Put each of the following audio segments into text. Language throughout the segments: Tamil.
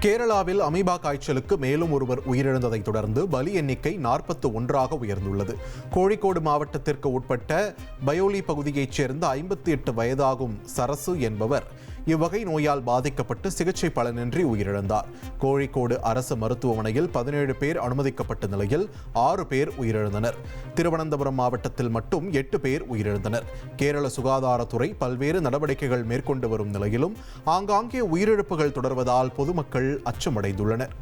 கேரளாவில் அமீபா காய்ச்சலுக்கு மேலும் ஒருவர் உயிரிழந்ததைத் தொடர்ந்து பலி எண்ணிக்கை நாற்பத்து ஒன்றாக உயர்ந்துள்ளது. கோழிக்கோடு மாவட்டத்திற்கு உட்பட்ட பயோலி பகுதியைச் சேர்ந்த ஐம்பத்தி எட்டு வயதாகும் சரசு என்பவர். இவ்வகை நோயால் பாதிக்கப்பட்டு சிகிச்சை பலனின்றி உயிரிழந்தார். கோழிக்கோடு அரசு மருத்துவமனையில் பதினேழு பேர் அனுமதிக்கப்பட்ட நிலையில் ஆறு பேர் உயிரிழந்தனர். திருவனந்தபுரம் மாவட்டத்தில் மட்டும் எட்டு பேர் உயிரிழந்தனர். கேரள சுகாதாரத்துறை பல்வேறு நடவடிக்கைகள் மேற்கொண்டு வரும் நிலையிலும் ஆங்காங்கே உயிரிழப்புகள் தொடர்வதால் பொதுமக்கள் அச்சமடைந்துள்ளனர்.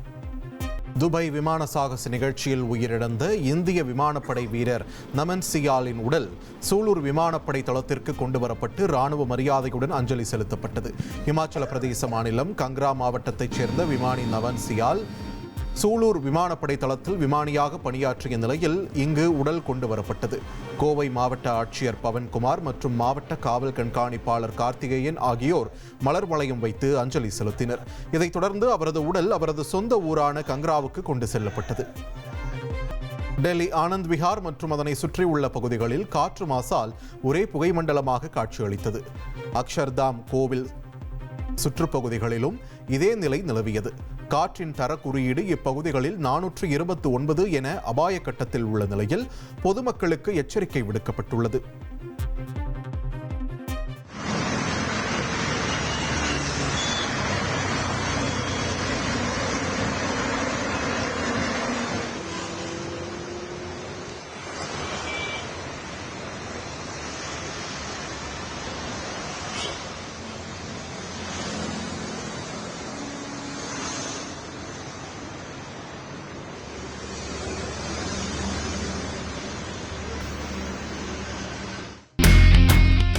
துபாய் விமான சாகச நிகழ்ச்சியில் உயிரிழந்த இந்திய விமானப்படை வீரர் நமன் சியாலின் உடல் சூலூர் விமானப்படை தளத்திற்கு கொண்டு வரப்பட்டு ராணுவ மரியாதையுடன் அஞ்சலி செலுத்தப்பட்டது. இமாச்சல பிரதேச மாநிலம் கங்ரா மாவட்டத்தைச் சேர்ந்த விமானி நவன் சியால் சூலூர் விமானப்படை தளத்தில் விமானியாக பணியாற்றிய நிலையில் இங்கு உடல் கொண்டு வரப்பட்டது. கோவை மாவட்ட ஆட்சியர் பவன்குமார் மற்றும் மாவட்ட காவல் கண்காணிப்பாளர் கார்த்திகேயன் ஆகியோர் மலர் வளையம் வைத்து அஞ்சலி செலுத்தினர். இதைத் தொடர்ந்து அவரது உடல் அவரது சொந்த ஊரான கங்ராவுக்கு கொண்டு செல்லப்பட்டது. டெல்லி ஆனந்த் விஹார் மற்றும் அதனை சுற்றியுள்ள பகுதிகளில் காற்று மாசால் ஒரே புகைமண்டலமாக காட்சியளித்தது. அக்ஷர்தாம் கோவில் சுற்றுப்பகுதிகளிலும் இதே நிலை நிலவியது. காற்றின் தர குறியீடு இப்பகுதிகளில் நானூற்று இருபத்தி ஒன்பது என அபாய கட்டத்தில் உள்ள நிலையில் பொதுமக்களுக்கு எச்சரிக்கை விடுக்கப்பட்டுள்ளது.